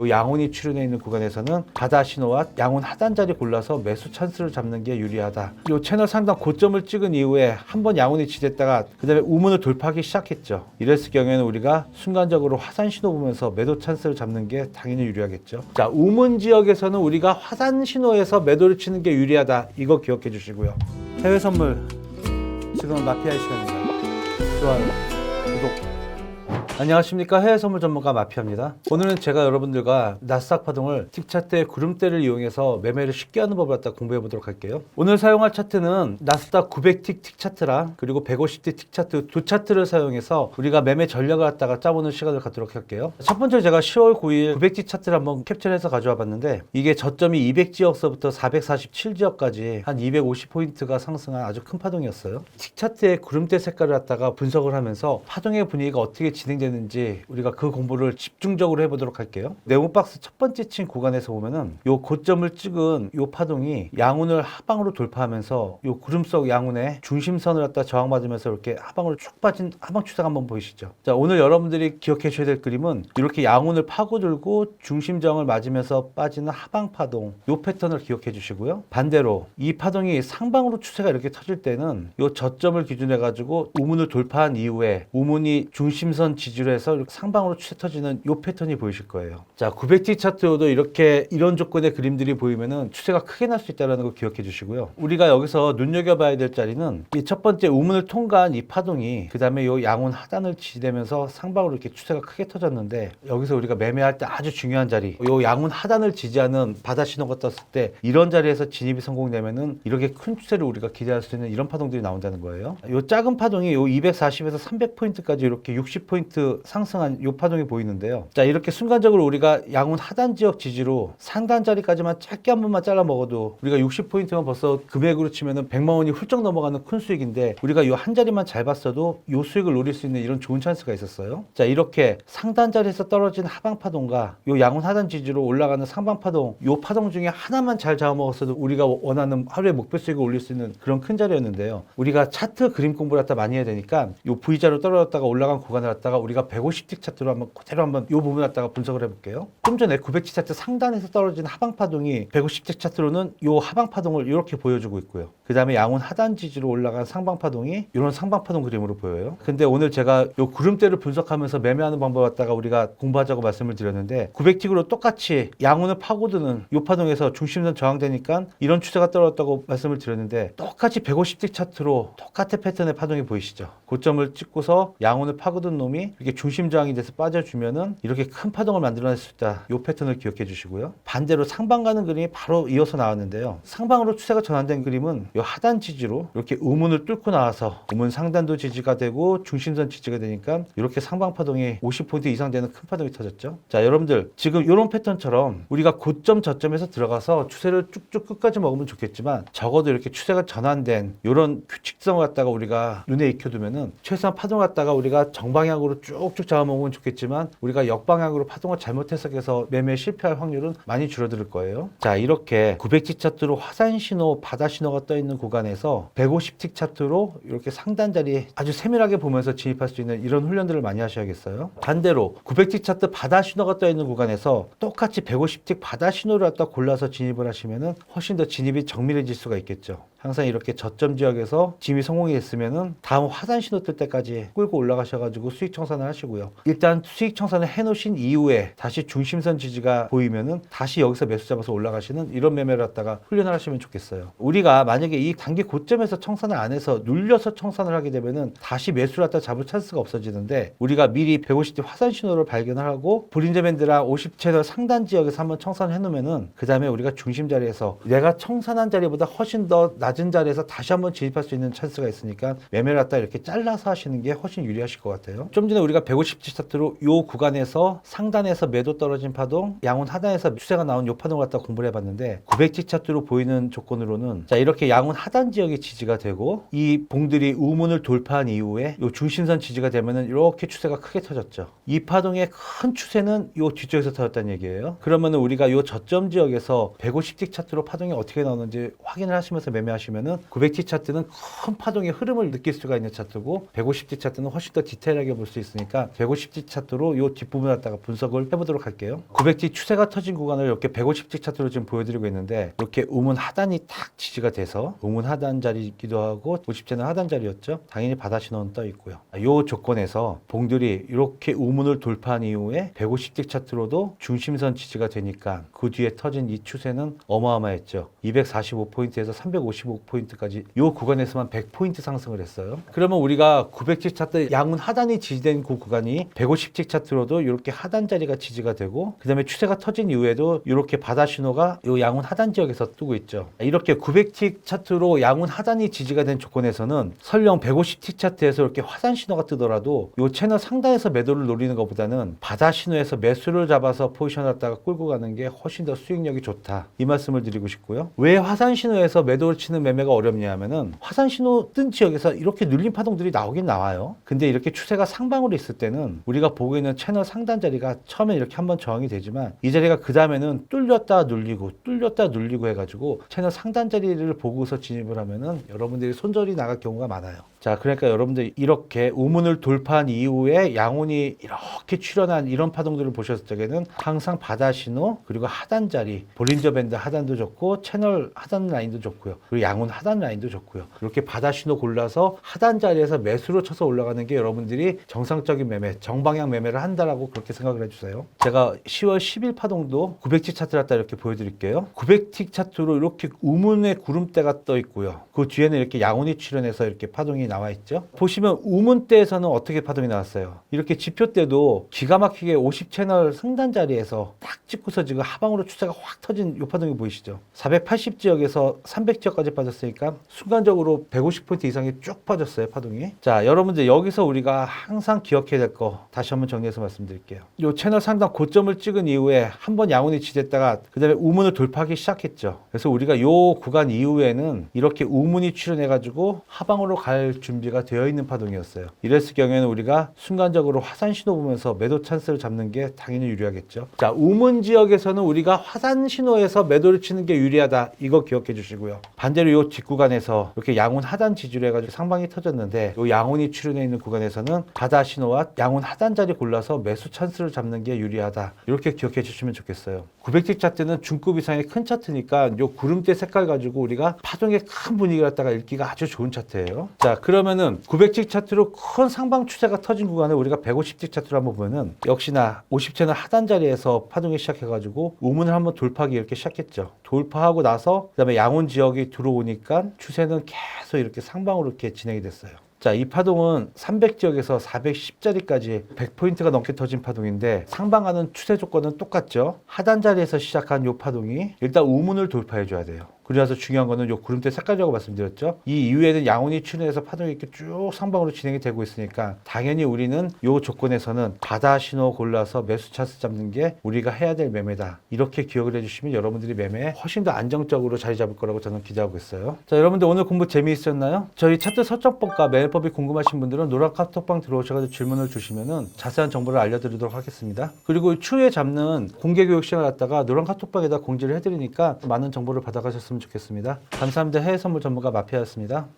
요 양온이 출현해 있는 구간에서는 바다 신호와 양온 하단 자리 골라서 매수 찬스를 잡는 게 유리하다. 요 채널 상단 고점을 찍은 이후에 한 번 양온이 지됐다가 그다음에 우문을 돌파하기 시작했죠. 이랬을 경우에는 우리가 순간적으로 화산 신호 보면서 매도 찬스를 잡는 게 당연히 유리하겠죠. 자, 우문 지역에서는 우리가 화산 신호에서 매도를 치는 게 유리하다. 이거 기억해 주시고요. 해외 선물 지금 마피아의 시간입니다. 좋아요, 구독. 안녕하십니까 해외 선물 전문가 마피아입니다. 오늘은 제가 여러분들과 나스닥 파동을 틱 차트의 구름대를 이용해서 매매를 쉽게 하는 법을 갖다 공부해 보도록 할게요. 오늘 사용할 차트는 나스닥 900틱 틱 차트랑 그리고 150틱 틱 차트 두 차트를 사용해서 우리가 매매 전략을 갖다가 짜보는 시간을 갖도록 할게요. 첫 번째 제가 10월 9일 900틱 차트를 한번 캡처해서 가져와 봤는데 이게 저점이 200 지역서부터 447 지역까지 한 250 포인트가 상승한 아주 큰 파동이었어요. 틱 차트의 구름대 색깔을 갖다가 분석을 하면서 파동의 분위기가 어떻게 진행되는 지 우리가 그 공부를 집중적으로 해보도록 할게요. 네모박스 첫 번째 친 구간에서 보면은 요 고점을 찍은 요 파동이 양운을 하방으로 돌파하면서 요 구름 속 양운의 중심선을 갖다 저항받으면서 이렇게 하방으로 쭉 빠진 하방 추세가 한번 보이시죠? 자 오늘 여러분들이 기억해 주셔야 될 그림은 이렇게 양운을 파고들고 중심 저항을 맞으면서 빠지는 하방 파동 요 패턴을 기억해 주시고요. 반대로 이 파동이 상방으로 추세가 이렇게 터질 때는 요 저점을 기준해 가지고 우문을 돌파한 이후에 우문이 중심선 지지 로 해서 상방으로 터지는 요 패턴이 보이실 거예요. 자, 900T 차트로도 이렇게 이런 조건의 그림들이 보이면은 추세가 크게 날 수 있다는 거 기억해 주시고요. 우리가 여기서 눈여겨봐야 될 자리는 이 첫 번째 우문을 통과한 이 파동이 그 다음에 요 양운 하단을 지지되면서 상방으로 이렇게 추세가 크게 터졌는데 여기서 우리가 매매할 때 아주 중요한 자리 요 양운 하단을 지지하는 바다 신호가 떴을 때 이런 자리에서 진입이 성공되면은 이렇게 큰 추세를 우리가 기대할 수 있는 이런 파동들이 나온다는 거예요. 요 작은 파동이 요 240에서 300포인트까지 이렇게 60포인트 상승한 요 파동이 보이는데요. 자, 이렇게 순간적으로 우리가 양운 하단 지역 지지로 상단 자리까지만 짧게 한 번만 잘라 먹어도 우리가 60포인트만 벌써 금액으로 치면은 100만 원이 훌쩍 넘어가는 큰 수익인데 우리가 요한 자리만 잘 봤어도 요 수익을 노릴 수 있는 이런 좋은 찬스가 있었어요. 자, 이렇게 상단 자리에서 떨어진 하방 파동과 요 양운 하단 지지로 올라가는 상방 파동, 요 파동 중에 하나만 잘 잡아 먹었어도 우리가 원하는 하루의 목표 수익을 올릴 수 있는 그런 큰 자리였는데요. 우리가 차트 그림 공부를 갖다 많이 해야 되니까 요 V자로 떨어졌다가 올라간 구간을 갖다가 우리가 150틱 차트로 한번 그대로 한번 요 부분 갖다가 분석을 해볼게요. 좀 전에 900틱 차트 상단에서 떨어진 하방 파동이 150틱 차트로는 요 하방 파동을 이렇게 보여주고 있고요. 그 다음에 양운 하단 지지로 올라간 상방 파동이 이런 상방 파동 그림으로 보여요. 근데 오늘 제가 요 구름대를 분석하면서 매매하는 방법 갖다가 우리가 공부하자고 말씀을 드렸는데 900틱으로 똑같이 양운을 파고드는 요 파동에서 중심선 저항되니까 이런 추세가 떨어졌다고 말씀을 드렸는데 똑같이 150틱 차트로 똑같은 패턴의 파동이 보이시죠? 고점을 찍고서 양운을 파고든 놈이 이렇게 중심 저항이 돼서 빠져주면은 이렇게 큰 파동을 만들어낼 수 있다. 요 패턴을 기억해 주시고요. 반대로 상방 가는 그림이 바로 이어서 나왔는데요. 상방으로 추세가 전환된 그림은 요 하단 지지로 이렇게 우문을 뚫고 나와서 우문 상단도 지지가 되고 중심선 지지가 되니까 이렇게 상방 파동이 50포인트 이상 되는 큰 파동이 터졌죠. 자, 여러분들 지금 이런 패턴처럼 우리가 고점 저점에서 들어가서 추세를 쭉쭉 끝까지 먹으면 좋겠지만 적어도 이렇게 추세가 전환된 이런 규칙성을 갖다가 우리가 눈에 익혀두면은 최소한 파동 갖다가 우리가 정방향으로 쭉쭉 잡아먹으면 좋겠지만 우리가 역방향으로 파동을 잘못 해석해서 매매 실패할 확률은 많이 줄어들 거예요. 자, 이렇게 900틱 차트로 화산 신호, 바다 신호가 떠 있는 구간에서 150틱 차트로 이렇게 상단 자리에 아주 세밀하게 보면서 진입할 수 있는 이런 훈련들을 많이 하셔야겠어요. 반대로 900틱 차트 바다 신호가 떠 있는 구간에서 똑같이 150틱 바다 신호를 갖다 골라서 진입을 하시면은 훨씬 더 진입이 정밀해질 수가 있겠죠. 항상 이렇게 저점 지역에서 진입이 성공이 됐으면은 다음 화산 신호 뜰 때까지 끌고 올라가셔가지고 수익 청산을 하시고요. 일단 수익 청산을 해놓으신 이후에 다시 중심선 지지가 보이면은 다시 여기서 매수 잡아서 올라가시는 이런 매매를 갖다가 훈련을 하시면 좋겠어요. 우리가 만약에 이 단기 고점에서 청산을 안 해서 눌려서 청산을 하게 되면은 다시 매수를 갖다 잡을 찬스가 없어지는데 우리가 미리 150대 화산 신호를 발견을 하고 브린저 밴드랑 50채널 상단 지역에서 한번 청산을 해놓으면은 그 다음에 우리가 중심 자리에서 내가 청산한 자리보다 훨씬 더 낮은 자리에서 다시 한번 진입할 수 있는 찬스가 있으니까 매매를 갖다 이렇게 잘라서 하시는 게 훨씬 유리하실 것 같아요. 좀 전에 우리가 150지 차트로 요 구간에서 상단에서 매도 떨어진 파동, 양운 하단에서 추세가 나온 요 파동을 갖다 공부를 해봤는데 900지 차트로 보이는 조건으로는 자 이렇게 양운 하단 지역이 지지가 되고 이 봉들이 우문을 돌파한 이후에 요 중심선 지지가 되면은 이렇게 추세가 크게 터졌죠. 이 파동의 큰 추세는 요 뒤쪽에서 터졌다는 얘기예요. 그러면은 우리가 요 저점 지역에서 150틱 차트로 파동이 어떻게 나오는지 확인을 하시면서 매매하시면 하시면은 900T 차트는 큰 파동의 흐름을 느낄 수가 있는 차트고 150T 차트는 훨씬 더 디테일하게 볼 수 있으니까 150T 차트로 이 뒷부분을 갖다가 분석을 해보도록 할게요. 900T 추세가 터진 구간을 이렇게 150T 차트로 지금 보여드리고 있는데 이렇게 우문 하단이 탁 지지가 돼서 우문 하단 자리이기도 하고 50채는 하단 자리였죠. 당연히 바다 신호는 떠 있고요. 이 조건에서 봉들이 이렇게 우문을 돌파한 이후에 150T 차트로도 중심선 지지가 되니까 그 뒤에 터진 이 추세는 어마어마했죠. 245포인트에서 355 포인트까지 이 구간에서만 100포인트 상승을 했어요. 그러면 우리가 900직 차트 양운 하단이 지지된 그 구간이 150직 차트로도 이렇게 하단 자리가 지지가 되고 그다음에 추세가 터진 이후에도 이렇게 바다 신호가 이 양운 하단 지역에서 뜨고 있죠. 이렇게 900틱 차트로 양운 하단이 지지가 된 조건에서는 설령 150틱 차트에서 이렇게 화산 신호가 뜨더라도 이 채널 상단에서 매도를 노리는 것보다는 바다 신호에서 매수를 잡아서 포지션을 갖다가 끌고 가는 게 훨씬 더 수익력이 좋다. 이 말씀을 드리고 싶고요. 왜 화산 신호에서 매도를 치는 매매가 어렵냐 하면은 화산 신호 뜬 지역에서 이렇게 눌림 파동들이 나오긴 나와요. 근데 이렇게 추세가 상방으로 있을 때는 우리가 보고 있는 채널 상단 자리가 처음에 이렇게 한번 저항이 되지만 이 자리가 그 다음에는 뚫렸다 눌리고 뚫렸다 눌리고 해가지고 채널 상단 자리를 보고서 진입을 하면은 여러분들이 손절이 나갈 경우가 많아요. 자, 그러니까 여러분들 이렇게 우문을 돌파한 이후에 양온이 이렇게 출현한 이런 파동들을 보셨을 적에는 항상 바다 신호 그리고 하단 자리 볼린저 밴드 하단도 좋고 채널 하단 라인도 좋고요. 그리고 양온 하단 라인도 좋고요. 이렇게 바다 신호 골라서 하단 자리에서 매수로 쳐서 올라가는 게 여러분들이 정상적인 매매, 정방향 매매를 한다라고 그렇게 생각을 해주세요. 제가 10월 10일 파동도 900틱 차트를 갖다 이렇게 보여드릴게요. 900틱 차트로 이렇게 우문의 구름대가 떠 있고요. 그 뒤에는 이렇게 양온이 출현해서 이렇게 파동이 나와 있죠. 보시면 우문 때에서는 어떻게 파동이 나왔어요? 이렇게 지표 때도 기가 막히게 50 채널 상단 자리에서 딱 찍고서 지금 하방으로 추세가 확 터진 요 파동이 보이시죠? 480 지역에서 300 지역까지 빠졌으니까 순간적으로 150포인트 이상이 쭉 빠졌어요, 파동이. 자, 여러분들 여기서 우리가 항상 기억해야 될 거 다시 한번 정리해서 말씀드릴게요. 요 채널 상단 고점을 찍은 이후에 한번 양운이 지됐다가 그다음에 우문을 돌파하기 시작했죠. 그래서 우리가 요 구간 이후에는 이렇게 우문이 출현해가지고 하방으로 갈 준비가 되어 있는 파동이었어요. 이랬을 경우에는 우리가 순간적으로 화산 신호 보면서 매도 찬스를 잡는 게 당연히 유리하겠죠. 자, 우문 지역에서는 우리가 화산 신호에서 매도를 치는 게 유리하다. 이거 기억해 주시고요. 반대로 요 뒷구간에서 이렇게 양운 하단 지지로 해가지고 상방이 터졌는데 요 양운이 출현해 있는 구간에서는 바다 신호와 양운 하단 자리 골라서 매수 찬스를 잡는 게 유리하다. 이렇게 기억해 주시면 좋겠어요. 900틱 차트는 중급 이상의 큰 차트니까 요 구름대 색깔 가지고 우리가 파동의 큰 분위기를 갖다가 읽기가 아주 좋은 차트예요. 자, 그러면은 900틱 차트로 큰 상방 추세가 터진 구간을 우리가 150틱 차트로 한번 보면은 역시나 50채는 하단 자리에서 파동이 시작해가지고 우문을 한번 돌파하기 이렇게 시작했죠. 돌파하고 나서 그다음에 양온 지역이 들어오니까 추세는 계속 이렇게 상방으로 이렇게 진행이 됐어요. 자, 이 파동은 300지역에서 410자리까지 100포인트가 넘게 터진 파동인데 상방하는 추세 조건은 똑같죠. 하단 자리에서 시작한 이 파동이 일단 우문을 돌파해 줘야 돼요. 그래서 중요한 거는 요 구름대 색깔이라고 말씀드렸죠. 이 이후에는 양운이 출현해서 파동이 이렇게 쭉 상방으로 진행이 되고 있으니까 당연히 우리는 요 조건에서는 바다 신호 골라서 매수 차스 잡는 게 우리가 해야 될 매매다. 이렇게 기억을 해주시면 여러분들이 매매에 훨씬 더 안정적으로 자리 잡을 거라고 저는 기대하고 있어요. 자, 여러분들 오늘 공부 재미있었나요? 저희 차트 설정법과 매매법이 궁금하신 분들은 노란 카톡방 들어오셔서 질문을 주시면은 자세한 정보를 알려드리도록 하겠습니다. 그리고 추후에 잡는 공개 교육 시간을 갖다가 노란 카톡방에다 공지를 해드리니까 많은 정보를 받아가셨으면 좋겠습니다. 감사합니다. 해외 선물 전문가 마피아였습니다.